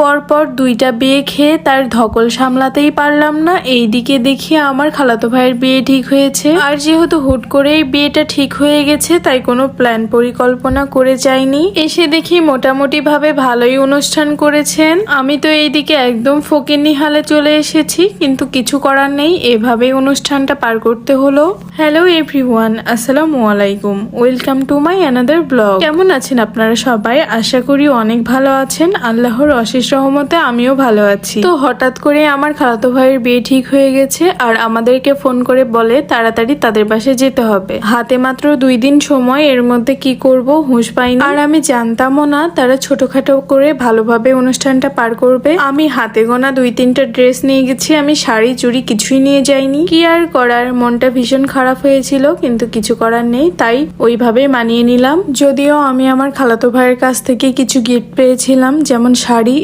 পরপর দুইটা বিয়ে খেয়ে তার ধকল সামলাতেই পারলাম না। এইদিকে দেখি আমার খালাতো ভাইয়ের বিয়ে ঠিক হয়েছে। আর যেহেতু হুট করেই বিয়েটা ঠিক হয়ে গেছে, তাই কোনো প্ল্যান পরিকল্পনা করে যাইনি। এসে দেখি মোটামুটি ভাবে ভালোই অনুষ্ঠান করেছেন। আমি তো এইদিকে একদম ফকিন্নি হালে চলে এসেছি, কিন্তু কিছু করার নেই। এভাবেই অনুষ্ঠানটা পার করতে হলো। হ্যালো এভরিওয়ান, আসসালামু আলাইকুম। Welcome to my another blog. কেমন আছেন আপনারা সবাই? আশা করি অনেক ভালো আছেন। আল্লাহর অশেষ রহমতে আমিও ভালো আছি। তো হঠাৎ করে আমার খালাতো ভাইয়ের বিয়ে ঠিক হয়ে গেছে আর আমাদেরকে ফোন করে বলে তাড়াতাড়ি তাদের বাসায় যেতে হবে। হাতে মাত্র দুই দিন সময়, এর মধ্যে কি করব হুঁশ পাইনি। আর আমি জানতামও না তারা ছোটখাটো করে ভালোভাবে অনুষ্ঠানটা পার করবে। আমি হাতে গোনা দুই তিনটা ড্রেস নিয়ে গেছি, আমি শাড়ি, চুড়ি কিছুই নিয়ে যাইনি। কি আর করার? মনটা ভীষণ খারাপ হয়েছিল, কিন্তু কিছু করার নেই, তাই ওইভাবে মানিয়ে নিলাম। যদিও আমি আমার খালাতো ভাইয়ের কাছ থেকে কিছু গিফট পেয়েছিলাম, যেমন শাড়ি